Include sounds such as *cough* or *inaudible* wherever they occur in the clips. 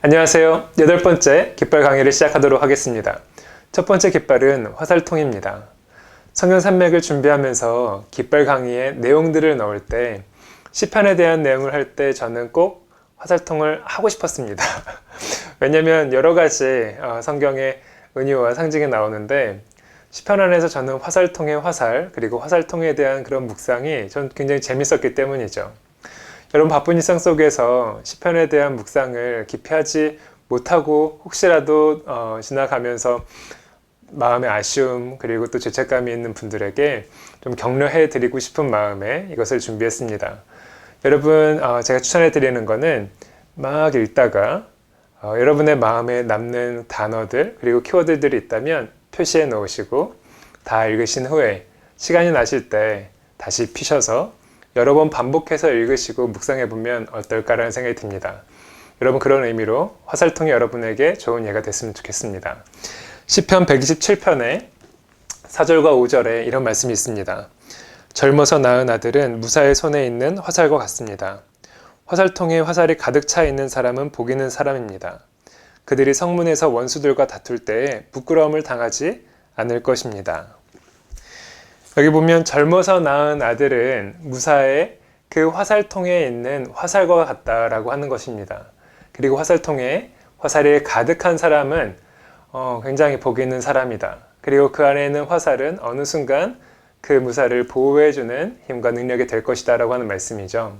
안녕하세요. 여덟 번째 깃발 강의를 시작하도록 하겠습니다. 첫 번째 깃발은 화살통입니다. 성경 산맥을 준비하면서 깃발 강의에 내용들을 넣을 때 시편에 대한 내용을 할 때 저는 꼭 화살통을 하고 싶었습니다. *laughs* 왜냐면 여러 가지 어, 성경의 은유와 상징이 나오는데 시편 안에서 저는 화살통의 화살 그리고 화살통에 대한 그런 묵상이 전 굉장히 재밌었기 때문이죠. 여러분 바쁜 일상 속에서 시편에 대한 묵상을 깊이 하지 못하고 혹시라도 어, 지나가면서 마음의 아쉬움 그리고 또 죄책감이 있는 분들에게 좀 격려해 드리고 싶은 마음에 이것을 준비했습니다. 여러분 어, 제가 추천해 드리는 거는 막 읽다가 어, 여러분의 마음에 남는 단어들 그리고 키워드들이 있다면 표시해 놓으시고 다 읽으신 후에 시간이 나실 때 다시 피셔서 여러 번 반복해서 읽으시고 묵상해 보면 어떨까라는 생각이 듭니다. 여러분 그런 의미로 화살통이 여러분에게 좋은 예가 됐으면 좋겠습니다. 시편 127편에 4절과 5절에 이런 말씀이 있습니다. 젊어서 낳은 아들은 무사의 손에 있는 화살과 같습니다. 화살통에 화살이 가득 차 있는 사람은 복이는 사람입니다. 그들이 성문에서 원수들과 다툴 때에 부끄러움을 당하지 않을 것입니다. 여기 보면 젊어서 낳은 아들은 무사의 그 화살통에 있는 화살과 같다라고 하는 것입니다. 그리고 화살통에 화살이 가득한 사람은 어, 굉장히 복 있는 사람이다. 그리고 그 안에 있는 화살은 어느 순간 그 무사를 보호해주는 힘과 능력이 될 것이다 라고 하는 말씀이죠.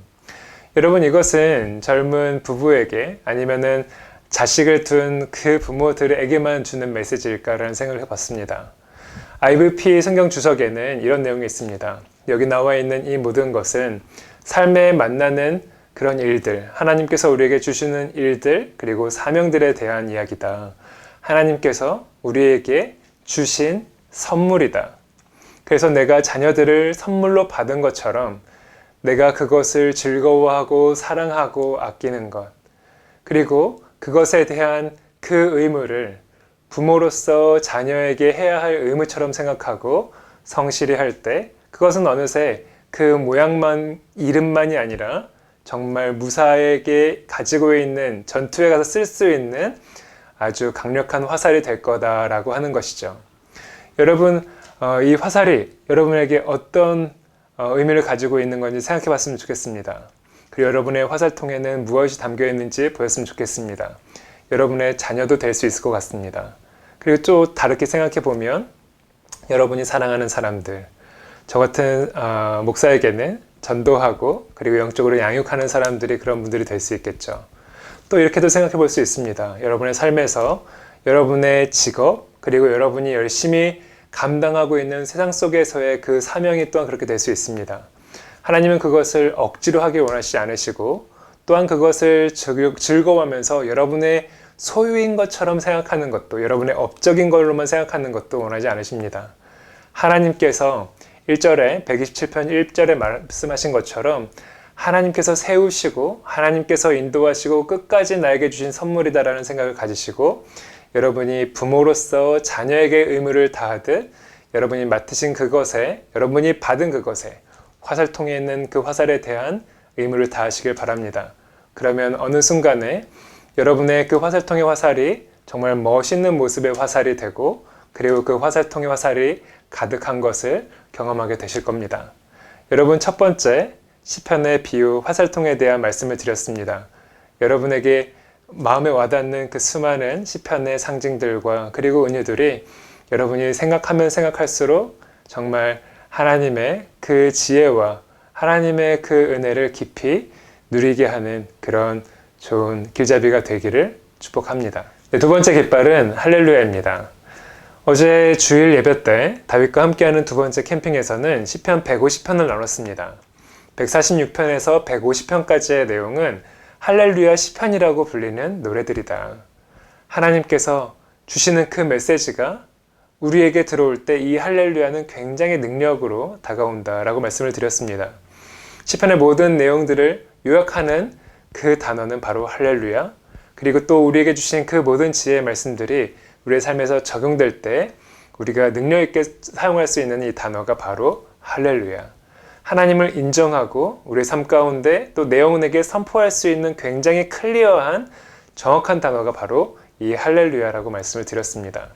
여러분 이것은 젊은 부부에게 아니면은 자식을 둔 그 부모들에게만 주는 메시지일까라는 생각을 해봤습니다. IVP 성경 주석에는 이런 내용이 있습니다. 여기 나와 있는 이 모든 것은 삶에 만나는 그런 일들, 하나님께서 우리에게 주시는 일들, 그리고 사명들에 대한 이야기다. 하나님께서 우리에게 주신 선물이다. 그래서 내가 자녀들을 선물로 받은 것처럼 내가 그것을 즐거워하고 사랑하고 아끼는 것, 그리고 그것에 대한 그 의무를 부모로서 자녀에게 해야 할 의무처럼 생각하고 성실히 할 때 그것은 어느새 그 모양만 이름만이 아니라 정말 무사에게 가지고 있는 전투에 가서 쓸 수 있는 아주 강력한 화살이 될 거다라고 하는 것이죠. 여러분 어, 이 화살이 여러분에게 어떤 어, 의미를 가지고 있는 건지 생각해 봤으면 좋겠습니다. 그리고 여러분의 화살통에는 무엇이 담겨 있는지 보였으면 좋겠습니다. 여러분의 자녀도 될 수 있을 것 같습니다. 그리고 또 다르게 생각해 보면 여러분이 사랑하는 사람들, 저 같은 어, 목사에게는 전도하고 그리고 영적으로 양육하는 사람들이 그런 분들이 될 수 있겠죠. 또 이렇게도 생각해 볼 수 있습니다. 여러분의 삶에서 여러분의 직업 그리고 여러분이 열심히 감당하고 있는 세상 속에서의 그 사명이 또한 그렇게 될 수 있습니다. 하나님은 그것을 억지로 하기 원하시지 않으시고 또한 그것을 즐거워하면서 여러분의 소유인 것처럼 생각하는 것도 여러분의 업적인 걸로만 생각하는 것도 원하지 않으십니다. 하나님께서 1절에 127편 1절에 말씀하신 것처럼 하나님께서 세우시고 하나님께서 인도하시고 끝까지 나에게 주신 선물이다라는 생각을 가지시고 여러분이 부모로서 자녀에게 의무를 다하듯 여러분이 맡으신 그것에 여러분이 받은 그것에 화살통에 있는 그 화살에 대한 의무를 다하시길 바랍니다. 그러면 어느 순간에 여러분의 그 화살통의 화살이 정말 멋있는 모습의 화살이 되고 그리고 그 화살통의 화살이 가득한 것을 경험하게 되실 겁니다. 여러분 첫 번째 시편의 비유 화살통에 대한 말씀을 드렸습니다. 여러분에게 마음에 와닿는 그 수많은 시편의 상징들과 그리고 은유들이 여러분이 생각하면 생각할수록 정말 하나님의 그 지혜와 하나님의 그 은혜를 깊이 누리게 하는 그런 좋은 길잡이가 되기를 축복합니다. 네, 두 번째 깃발은 할렐루야입니다. 어제 주일 예배 때 다윗과 함께하는 두 번째 캠핑에서는 시편 150편을 나눴습니다. 146편에서 150편까지의 내용은 할렐루야 시편이라고 불리는 노래들이다. 하나님께서 주시는 그 메시지가 우리에게 들어올 때 이 할렐루야는 굉장히 능력으로 다가온다라고 말씀을 드렸습니다. 시편의 모든 내용들을 요약하는 그 단어는 바로 할렐루야. 그리고 또 우리에게 주신 그 모든 지혜의 말씀들이 우리의 삶에서 적용될 때 우리가 능력 있게 사용할 수 있는 이 단어가 바로 할렐루야. 하나님을 인정하고 우리의 삶 가운데 또 내용에게 선포할 수 있는 굉장히 클리어한 정확한 단어가 바로 이 할렐루야라고 말씀을 드렸습니다.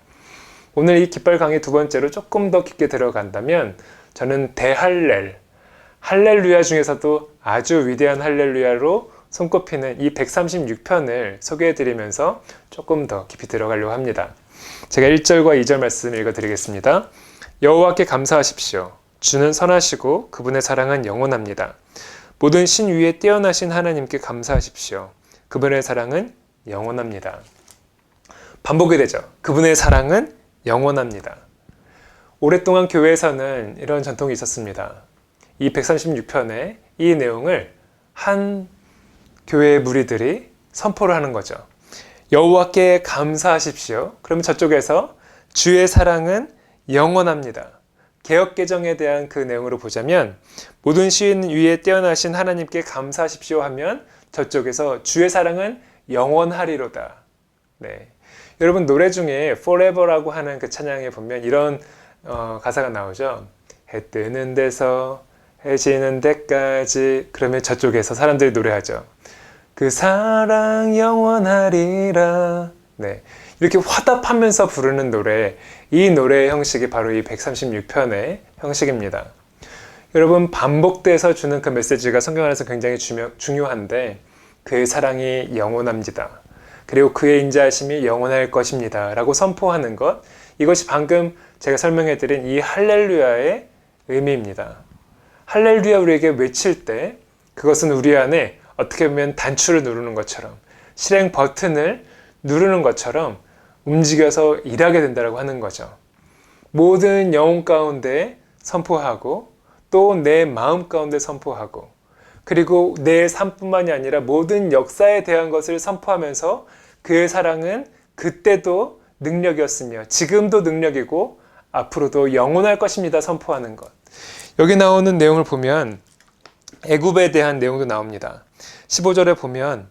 오늘 이 깃발 강의 두 번째로 조금 더 깊게 들어간다면 저는 대할렐, 할렐루야 중에서도 아주 위대한 할렐루야로 손꼽히는 이 136편을 소개해 드리면서 조금 더 깊이 들어가려고 합니다. 제가 1절과 2절 말씀 읽어 드리겠습니다. 여호와께 감사하십시오. 주는 선하시고 그분의 사랑은 영원합니다. 모든 신 위에 뛰어나신 하나님께 감사하십시오. 그분의 사랑은 영원합니다. 반복이 되죠. 그분의 사랑은 영원합니다. 오랫동안 교회에서는 이런 전통이 있었습니다. 이 136편의 이 내용을 한 교회의 무리들이 선포를 하는 거죠. 여호와께 감사하십시오. 그러면 저쪽에서 주의 사랑은 영원합니다. 개혁 개정에 대한 그 내용으로 보자면 모든 시인 위에 뛰어나신 하나님께 감사하십시오 하면 저쪽에서 주의 사랑은 영원하리로다. 네. 여러분 노래 중에 Forever라고 하는 그 찬양에 보면 이런 어, 가사가 나오죠. 해 뜨는 데서 해 지는 데까지 그러면 저쪽에서 사람들이 노래하죠. 그 사랑 영원하리라. 네. 이렇게 화답하면서 부르는 노래, 이 노래의 형식이 바로 이 136편의 형식입니다. 여러분, 반복돼서 주는 그 메시지가 성경 안에서 굉장히 중요, 중요한데, 그의 사랑이 영원합니다. 그리고 그의 인자하심이 영원할 것입니다. 라고 선포하는 것, 이것이 방금 제가 설명해 드린 이 할렐루야의 의미입니다. 할렐루야 우리에게 외칠 때, 그것은 우리 안에 어떻게 보면 단추를 누르는 것처럼, 실행 버튼을 누르는 것처럼 움직여서 일하게 된다고 하는 거죠. 모든 영혼 가운데 선포하고 또 내 마음 가운데 선포하고 그리고 내 삶뿐만이 아니라 모든 역사에 대한 것을 선포하면서 그의 사랑은 그때도 능력이었으며 지금도 능력이고 앞으로도 영원할 것입니다 선포하는 것. 여기 나오는 내용을 보면 애굽에 대한 내용도 나옵니다. 15절에 보면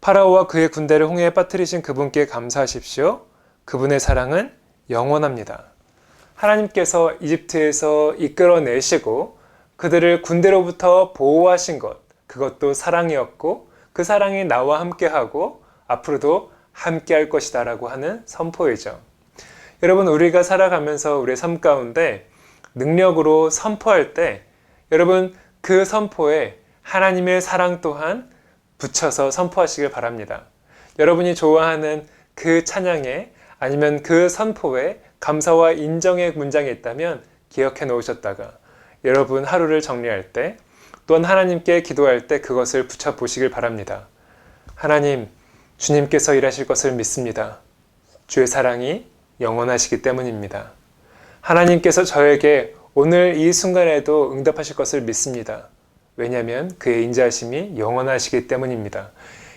파라오와 그의 군대를 홍해에 빠뜨리신 그분께 감사하십시오. 그분의 사랑은 영원합니다. 하나님께서 이집트에서 이끌어내시고 그들을 군대로부터 보호하신 것, 그것도 사랑이었고 그 사랑이 나와 함께하고 앞으로도 함께할 것이다라고 하는 선포이죠. 여러분 우리가 살아가면서 우리의 삶 가운데 능력으로 선포할 때 여러분 그 선포에 하나님의 사랑 또한 붙여서 선포하시길 바랍니다. 여러분이 좋아하는 그 찬양에 아니면 그 선포에 감사와 인정의 문장이 있다면 기억해 놓으셨다가 여러분 하루를 정리할 때 또한 하나님께 기도할 때 그것을 붙여 보시길 바랍니다. 하나님, 주님께서 일하실 것을 믿습니다. 주의 사랑이 영원하시기 때문입니다. 하나님께서 저에게 오늘 이 순간에도 응답하실 것을 믿습니다. 왜냐하면 그의 인자하심이 영원하시기 때문입니다.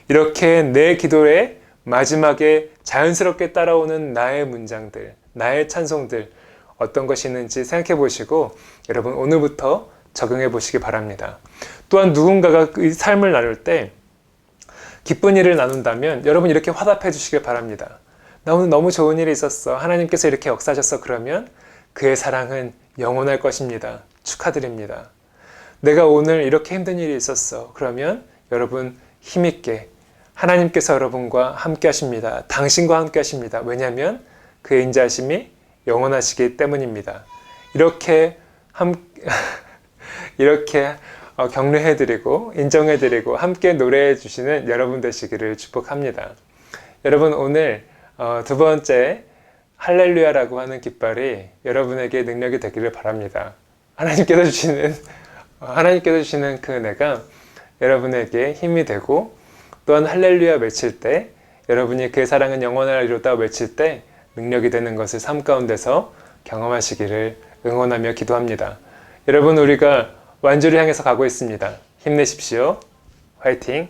이렇게 내 기도에 마지막에 자연스럽게 따라오는 나의 문장들, 나의 찬송들 어떤 것이 있는지 생각해 보시고 여러분 오늘부터 적용해 보시기 바랍니다. 또한 누군가가 이 삶을 나눌 때 기쁜 일을 나눈다면 여러분 이렇게 화답해 주시길 바랍니다. 나 오늘 너무 좋은 일이 있었어. 하나님께서 이렇게 역사하셨어. 그러면 그의 사랑은 영원할 것입니다. 축하드립니다. 내가 오늘 이렇게 힘든 일이 있었어. 그러면 여러분 힘있게 하나님께서 여러분과 함께 하십니다. 당신과 함께 하십니다. 왜냐하면 그의 인자심이 영원하시기 때문입니다. 이렇게 함, *laughs* 이렇게 어, 격려해드리고 인정해드리고 함께 노래해 주시는 여러분 되시기를 축복합니다. 여러분 오늘 어, 두 번째 할렐루야라고 하는 깃발이 여러분에게 능력이 되기를 바랍니다. 하나님께서 주시는 어, 하나님께서 주시는 그 은혜가 여러분에게 힘이 되고 또한 할렐루야 외칠 때 여러분이 그의 사랑은 영원하리로다 외칠 때 능력이 되는 것을 삶 가운데서 경험하시기를 응원하며 기도합니다. 여러분 우리가 완주를 향해서 가고 있습니다. 힘내십시오. 화이팅!